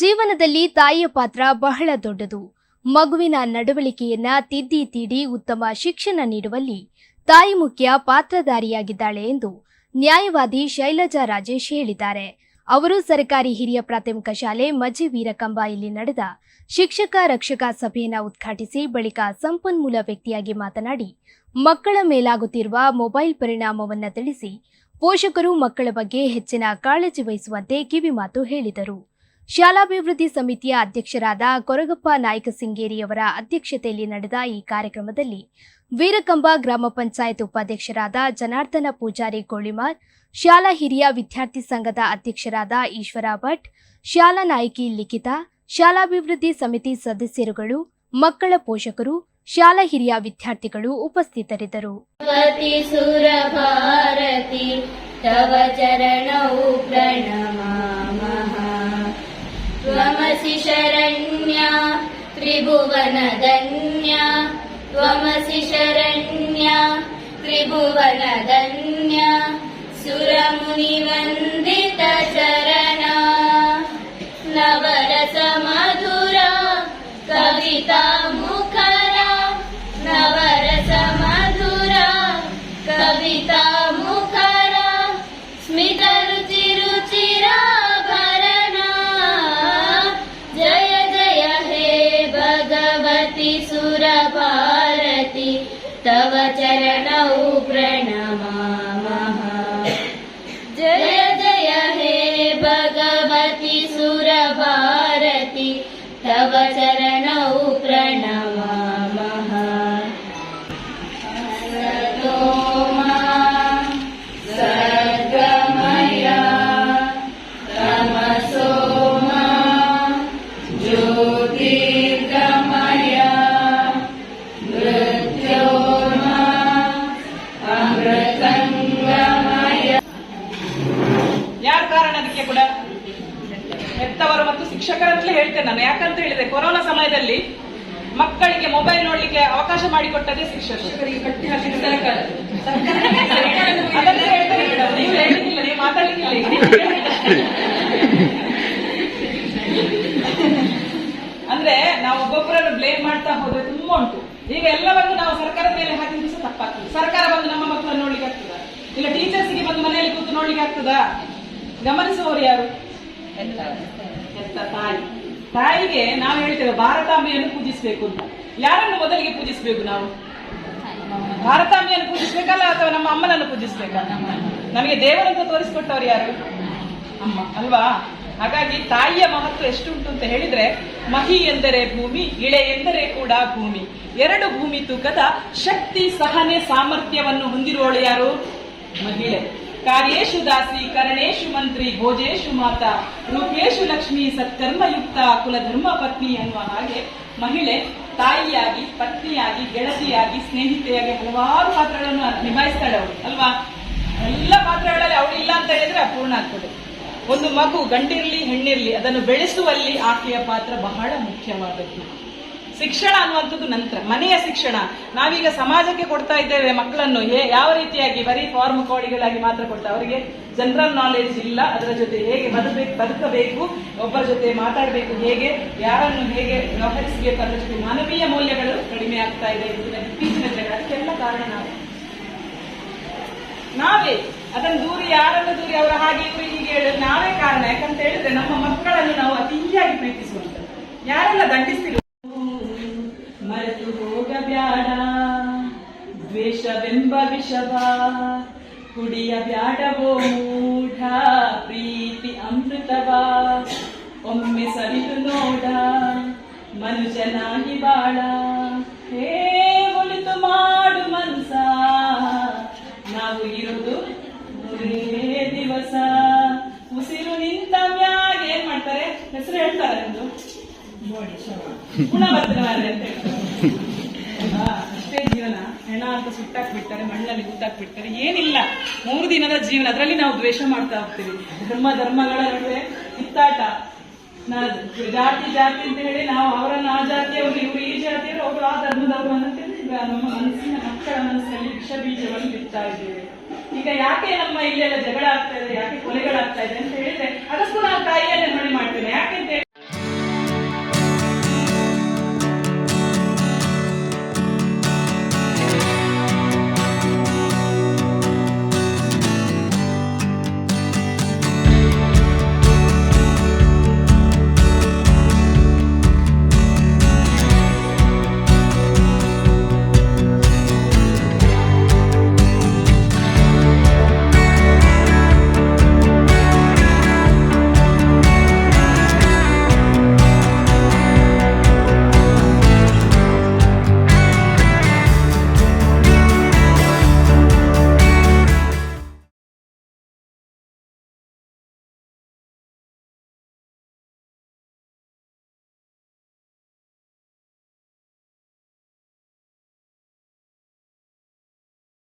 ಜೀವನದಲ್ಲಿ ತಾಯಿಯ ಪಾತ್ರ ಬಹಳ ದೊಡ್ಡದು. ಮಗುವಿನ ನಡವಳಿಕೆಯನ್ನ ತಿದ್ದಿ ತೀಡಿ ಉತ್ತಮ ಶಿಕ್ಷಣ ನೀಡುವಲ್ಲಿ ತಾಯಿ ಮುಖ್ಯ ಪಾತ್ರಧಾರಿಯಾಗಿದ್ದಾಳೆ ಎಂದು ನ್ಯಾಯವಾದಿ ಶೈಲಜಾ ರಾಜೇಶ್ ಹೇಳಿದ್ದಾರೆ. ಅವರು ಸರ್ಕಾರಿ ಹಿರಿಯ ಪ್ರಾಥಮಿಕ ಶಾಲೆ ಮಜಿ ವೀರಕಂಬ ಇಲ್ಲಿ ನಡೆದ ಶಿಕ್ಷಕ ರಕ್ಷಕ ಸಭೆಯನ್ನು ಉದ್ಘಾಟಿಸಿ ಬಳಿಕ ಸಂಪನ್ಮೂಲ ವ್ಯಕ್ತಿಯಾಗಿ ಮಾತನಾಡಿ, ಮಕ್ಕಳ ಮೇಲಾಗುತ್ತಿರುವ ಮೊಬೈಲ್ ಪರಿಣಾಮವನ್ನ ತಿಳಿಸಿ ಪೋಷಕರು ಮಕ್ಕಳ ಬಗ್ಗೆ ಹೆಚ್ಚಿನ ಕಾಳಜಿ ವಹಿಸುವಂತೆ ಕಿವಿಮಾತು ಹೇಳಿದರು. ಶಾಲಾಭಿವೃದ್ಧಿ ಸಮಿತಿಯ ಅಧ್ಯಕ್ಷರಾದ ಕೊರಗಪ್ಪ ನಾಯಕ ಸಿಂಗೇರಿಯವರ ಅಧ್ಯಕ್ಷತೆಯಲ್ಲಿ ನಡೆದ ಈ ಕಾರ್ಯಕ್ರಮದಲ್ಲಿ ವೀರಕಂಬ ಗ್ರಾಮ ಪಂಚಾಯತ್ ಉಪಾಧ್ಯಕ್ಷರಾದ ಜನಾರ್ದನ ಪೂಜಾರಿ ಗೋಳಿಮಾರ್, ಶಾಲಾ ಹಿರಿಯ ವಿದ್ಯಾರ್ಥಿ ಸಂಘದ ಅಧ್ಯಕ್ಷರಾದ ಈಶ್ವರ ಭಟ್ ಶಾಲಾ ನಾಯಕಿ ಲಿಖಿತ, ಶಾಲಾಭಿವೃದ್ಧಿ ಸಮಿತಿ ಸದಸ್ಯರುಗಳು, ಮಕ್ಕಳ ಪೋಷಕರು, ಶಾಲಾ ಹಿರಿಯ ವಿದ್ಯಾರ್ಥಿಗಳು ಉಪಸ್ಥಿತರಿದ್ದರು. ತವ ಚರಣ ಪ್ರಣಮ. त्वमसि शरण्या त्रिभुवनदन्या त्वमसि शरण्या त्रिभुवनदन्या सुरमुनिवन्दितशरणा। तव चरणौ प्रणमामः जय जय हे भगवति सुरभारति तव चरणौ प्रणमामः ನಾನು ಯಾಕಂತ ಹೇಳಿದ್ರೆ ಕೊರೋನಾ ಸಮಯದಲ್ಲಿ ಮಕ್ಕಳಿಗೆ ಮೊಬೈಲ್ ನೋಡ್ಲಿಕ್ಕೆ ಅವಕಾಶ ಮಾಡಿಕೊಟ್ಟದೇ ಶಿಕ್ಷಕರು ಅಂದ್ರೆ ನಾವು ಒಬ್ಬೊಬ್ಬರನ್ನು ಬ್ಲೇಮ್ ಮಾಡ್ತಾ ಹೋದ್ರೆ ತುಂಬಾ ಉಂಟು. ಈಗ ಎಲ್ಲವನ್ನು ನಾವು ಸರ್ಕಾರದ ಮೇಲೆ ಹಾಕಿದ್ರೆ ಸಹ ತಪ್ಪಾಗ್ತದೆ. ಸರ್ಕಾರ ಬಂದು ನಮ್ಮ ಮಕ್ಕಳನ್ನು ನೋಡ್ಲಿಕ್ಕೆ ಆಗ್ತದ? ಇಲ್ಲ ಟೀಚರ್ಸ್ಗೆ ಬಂದು ಮನೆಯಲ್ಲಿ ಕೂತು ನೋಡ್ಲಿಕ್ಕೆ ಆಗ್ತದ? ಗಮನಿಸುವವರು ಯಾರು? ಎಂತ ತಾಯಿ. ತಾಯಿಗೆ ನಾವು ಹೇಳ್ತೇವೆ, ಭಾರತಾಂಬೆಯನ್ನು ಪೂಜಿಸಬೇಕು ಅಂತ. ಯಾರನ್ನು ಮೊದಲಿಗೆ ಪೂಜಿಸಬೇಕು ನಾವು? ಭಾರತಾಂಬೆಯನ್ನು ಪೂಜಿಸ್ಬೇಕಲ್ಲ ಅಥವಾ ನಮ್ಮ ಅಮ್ಮನನ್ನು ಪೂಜಿಸ್ಬೇಕಾ? ನಮಗೆ ದೇವರಂತ ತೋರಿಸ್ಕೊಟ್ಟವ್ರು ಯಾರು? ಅಮ್ಮ, ಅಲ್ವಾ? ಹಾಗಾಗಿ ತಾಯಿಯ ಮಹತ್ವ ಎಷ್ಟು ಉಂಟು ಅಂತ ಹೇಳಿದ್ರೆ, ಮಹಿ ಎಂದರೆ ಭೂಮಿ, ಇಳೆ ಎಂದರೆ ಕೂಡ ಭೂಮಿ. ಎರಡು ಭೂಮಿ ತೂಕದ ಶಕ್ತಿ, ಸಹನೆ, ಸಾಮರ್ಥ್ಯವನ್ನು ಹೊಂದಿರುವವಳು ಯಾರು? ಮಹಿಳೆ. ಕಾರ್ಯೇಶು ದಾಸಿ, ಕರಣೇಶು ಮಂತ್ರಿ, ಭೋಜೇಶು ಮಾತಾ, ರೂಪೇಶು ಲಕ್ಷ್ಮಿ, ಸತ್ಕರ್ಮಯುಕ್ತ ಕುಲಧರ್ಮ ಪತ್ನಿ ಅನ್ನುವ ಹಾಗೆ ಮಹಿಳೆ ತಾಯಿಯಾಗಿ, ಪತ್ನಿಯಾಗಿ, ಗೆಳತಿಯಾಗಿ, ಸ್ನೇಹಿತೆಯಾಗಿ ಹಲವಾರು ಪಾತ್ರಗಳನ್ನು ನಿಭಾಯಿಸ್ತಾಳೆ ಅವಳು, ಅಲ್ವಾ? ಎಲ್ಲ ಪಾತ್ರಗಳಲ್ಲಿ ಅವಳು ಇಲ್ಲ ಅಂತ ಹೇಳಿದ್ರೆ ಅಪೂರ್ಣ ಆಗ್ತದೆ. ಒಂದು ಮಗು ಗಂಡಿರ್ಲಿ, ಹೆಣ್ಣಿರ್ಲಿ, ಅದನ್ನು ಬೆಳೆಸುವಲ್ಲಿ ಆಕೆಯ ಪಾತ್ರ ಬಹಳ ಮುಖ್ಯವಾದದ್ದು. ಶಿಕ್ಷಣ ಅನ್ನುವಂಥದ್ದು ನಂತರ, ಮನೆಯ ಶಿಕ್ಷಣ. ನಾವೀಗ ಸಮಾಜಕ್ಕೆ ಕೊಡ್ತಾ ಇದ್ದೇವೆ ಮಕ್ಕಳನ್ನು ಯಾವ ರೀತಿಯಾಗಿ? ಬರೀ ಫಾರ್ಮ್ ಕೋಳಿಗಳಾಗಿ ಮಾತ್ರ ಕೊಡ್ತಾ, ಅವರಿಗೆ ಜನರಲ್ ನಾಲೆಡ್ಜ್ ಇಲ್ಲ, ಅದರ ಜೊತೆ ಹೇಗೆ ಬದುಕಬೇಕು ಬದುಕಬೇಕು, ಒಬ್ಬರ ಜೊತೆ ಮಾತಾಡಬೇಕು, ಹೇಗೆ, ಯಾರನ್ನು ಹೇಗೆ ವ್ಯವಹರಿಸಬೇಕು ಅದರ ಜೊತೆ ಮಾನವೀಯ ಮೌಲ್ಯಗಳು ಕಡಿಮೆ ಆಗ್ತಾ ಇದೆ ಇತ್ತೀಚಿನ ದಿನಗಳಲ್ಲಿ ಅದಕ್ಕೆಲ್ಲ ಕಾರಣ. ನಾವು ನಾವೇ ಅದನ್ನು ದೂರಿ, ಯಾರನ್ನು ದೂರಿ, ಅವರ ಹಾಗೆ ಇವರು ಹೀಗೆ ಹೇಳಿದ್ರೆ ನಾವೇ ಕಾರಣ. ಯಾಕಂತ ಹೇಳಿದ್ರೆ ನಮ್ಮ ಮಕ್ಕಳನ್ನು ನಾವು ಅತಿಯಾಗಿ ಪ್ರೀತಿಸುವಂತ ಯಾರೆಲ್ಲ ದಂಡಿಸ್ತಿರು ವಿಷವ ಕುಡಿಯ ಬ್ಯಾಡವೋ ಮೂಢ ಪ್ರೀತಿ ಅಮೃತವ. ಒಮ್ಮೆ ಸರಿದು ನೋಡ ಮನುಷ್ಯನಾಗಿ ಬಾಳ. ಹೇ ಒಳಿತು ಮಾಡು ಮನ್ಸ ನಾವು ಇರುವುದು ಮೂರೇ ದಿವಸ. ಉಸಿರು ನಿಂತ ಮ್ಯಾಗ ಏನ್ ಮಾಡ್ತಾರೆ? ಹೆಸರು ಹೇಳ್ತಾರೆ ನಿಮ್ದು? ಗುಣ ಬರ್ತದೆ ಮಾರ್ರೆ ಅಂತ ಹೇಳ್ತಾರೆ? ಅಷ್ಟೇ ಜೀವನ. ಹೆಣ ಅಂತ ಸುಟ್ಟಾಕ್ ಬಿಡ್ತಾರೆ ಮಣ್ಣಲ್ಲಿ ಗುದ್ದಾಕ್ ಬಿಡ್ತಾರೆ ಏನಿಲ್ಲ. ಮೂರು ದಿನದ ಜೀವನ. ಅದರಲ್ಲಿ ನಾವು ದ್ವೇಷ ಮಾಡ್ತಾ ಹೋಗ್ತೀವಿ. ಧರ್ಮ, ಧರ್ಮಗಳ ನಡುವೆ ಕಿತ್ತಾಟ ಜಾತಿ ಜಾತಿ ಅಂತ ಹೇಳಿ ನಾವು ಅವರನ್ನ ಆ ಜಾತಿಯವರು, ಇವರು ಈ ಜಾತಿಯವರು, ಅವರು ಆ ಧರ್ಮದವರು ಅನ್ನೋದೇ ನಮ್ಮ ಮನಸ್ಸಿನ ಮಕ್ಕಳ ಮನಸ್ಸಲ್ಲಿ ವಿಷ ಬೀಜವನ್ನು ಬಿತ್ತಾ ಇದ್ದೇವೆ. ಈಗ ಯಾಕೆ ನಮ್ಮ ಇಲ್ಲೆಲ್ಲ ಜಗಳ ಆಗ್ತಾ ಇದೆ? ಯಾಕೆ ಕೊಲೆಗಳಾಗ್ತಾ ಇದೆ ಅಂತ ಹೇಳಿದ್ರೆ